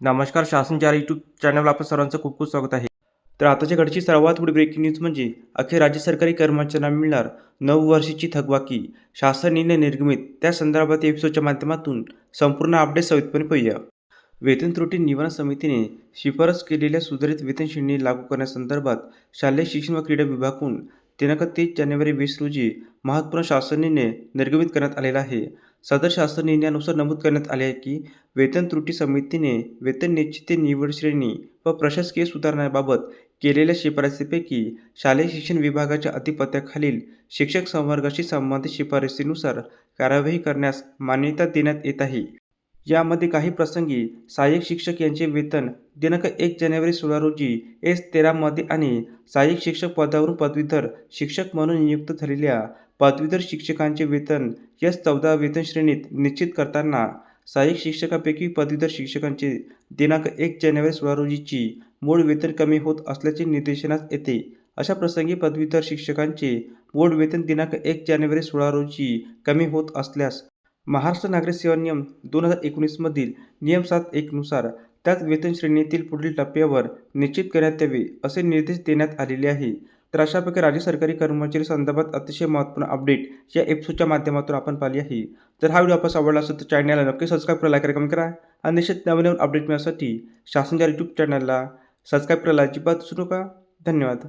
नमस्कार शासन चार यूट्यूब चॅनलवर आपलं सर्वांचं खूप खूप स्वागत आहे. तर आताच्या घडची सर्वात मोठी ब्रेकिंग न्यूज म्हणजे अखेर राज्य सरकारी कर्मचाऱ्यांना मिळणार नऊ वर्षाची थकबाकी. शासन निर्णय निर्गमित. त्या संदर्भात एपिसोडच्या माध्यमातून संपूर्ण अपडेट सविस्तपणे पाहूया. वेतन त्रुटी निवारण समितीने शिफारस केलेल्या सुधारित वेतन श्रेणी लागू करण्यासंदर्भात शालेय शिक्षण व क्रीडा विभागाकडून दिनांक तीस जानेवारी वीस रोजी महत्त्वपूर्ण शासन निर्गमित करण्यात आलेला आहे. सदर शासन निर्णयानुसार नमूद करण्यात आले आहे की वेतन त्रुटी समितीने वेतन निश्चिती निवड श्रेणी व प्रशासकीय सुधारणाबाबत केलेल्या शिफारसीपैकी शालेय शिक्षण विभागाच्या अधिपत्याखालील शिक्षक संवर्गाशी संबंधित शिफारसीनुसार कार्यवाही करण्यास मान्यता देण्यात येत आहे. यामध्ये काही प्रसंगी सहाय्यक शिक्षक यांचे वेतन दिनांक एक जानेवारी सोळा रोजी एस तेरामध्ये आणि सहाय्यक शिक्षक पदावरून पदवीधर शिक्षक म्हणून नियुक्त झालेल्या पदवीधर शिक्षकांचे वेतन एस चौदा वेतन श्रेणीत निश्चित करताना सहाय्यक शिक्षकापैकी पदवीधर शिक्षकांचे दिनांक एक जानेवारी सोळा रोजीची मूळ वेतन कमी होत असल्याचे निदर्शनास येते. अशा प्रसंगी पदवीधर शिक्षकांचे मूळ वेतन दिनांक एक जानेवारी सोळा रोजी कमी होत असल्यास महाराष्ट्र नागरिक सेवा नियम दोन हजार एकोणीसमधील नियम सात एकनुसार त्याच वेतन श्रेणीतील पुढील टप्प्यावर निश्चित करण्यात यावे असे निर्देश देण्यात आलेले आहे. तर अशापैकी राज्य सरकारी कर्मचारी संदर्भात अतिशय महत्त्वपूर्ण अपडेट या एपिसोडच्या माध्यमातून आपण पाहिली आहे. तर हा व्हिडिओ आपण आवडला असेल तर चॅनलला नक्की सबस्क्राईब करा लाईक करा कमेंट करा आणि निश्चित नवीन नवीन अपडेट मिळण्यासाठी शासनच्या यूट्यूब चॅनलला सबस्क्राईब करायला अजिबात विसरू नका. धन्यवाद.